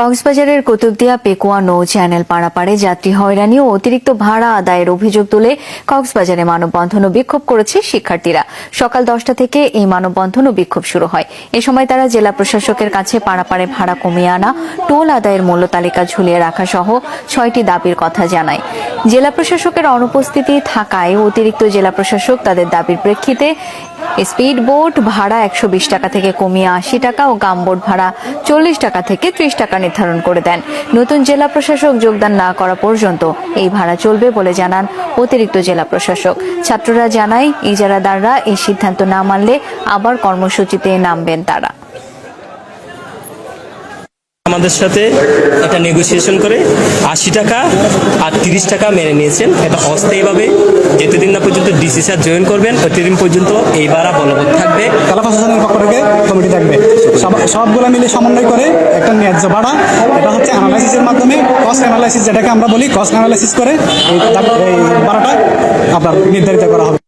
কক্সবাজারের কুতুবদিয়া পেকুয়া নৌ চ্যানেল পাড়াপাড়ে যাত্রী হয়রানি ও অতিরিক্ত ভাড়া আদায়ের অভিযোগ তুলে কক্সবাজারে মানববন্ধন ও বিক্ষোভ করেছে শিক্ষার্থীরা। সকাল দশটা থেকে এই মানববন্ধন ও বিক্ষোভ শুরু হয়। এ সময় তারা জেলা প্রশাসকের কাছে পাড়াপাড়ে ভাড়া কমিয়ে আনা টোল আদায়ের মূল্য তালিকা ঝুলিয়ে রাখা সহ ছয়টি দাবির কথা জানায়। জেলা প্রশাসকের অনুপস্থিতি থাকায় অতিরিক্ত জেলা প্রশাসক তাদের দাবির প্রেক্ষিতে স্পিড বোট ভাড়া একশো বিশ টাকা থেকে কমিয়ে আশি টাকা ও গামবোট ভাড়া চল্লিশ টাকা থেকে ত্রিশ টাকা নির্ধারণ করে দেন। নতুন জেলা প্রশাসক যোগদান না করা পর্যন্ত এই ভাড়া চলবে বলে জানান অতিরিক্ত জেলা প্রশাসক। ছাত্ররা জানায়, ইজারাদাররা এই সিদ্ধান্ত না মানলে আবার কর্মসূচিতে নামবেন তারা। আমাদের সাথে একটা নেগোসিয়েশন করে। আশি টাকা আর তিরিশ টাকা মেনে নিয়েছেন। এটা অস্থায়ীভাবে যেতদিন না পর্যন্ত ডিসি স্যার জয়েন করবেন ততদিন পর্যন্ত এই ভাড়া বলবৎ থাকবে। জেলা প্রশাসনের পক্ষ থেকে কমিটি থাকবে। সব- সবগুলো মিলে সমন্বয় করে একটা ন্যায্য ভাড়া, এটা হচ্ছে অ্যানালাইসিসের মাধ্যমে কস্ট অ্যানালাইসিস যেটাকে আমরা বলি কস্ট অ্যানালাইসিস করে এই ভাড়াটা আপনার নির্ধারিত করা হবে।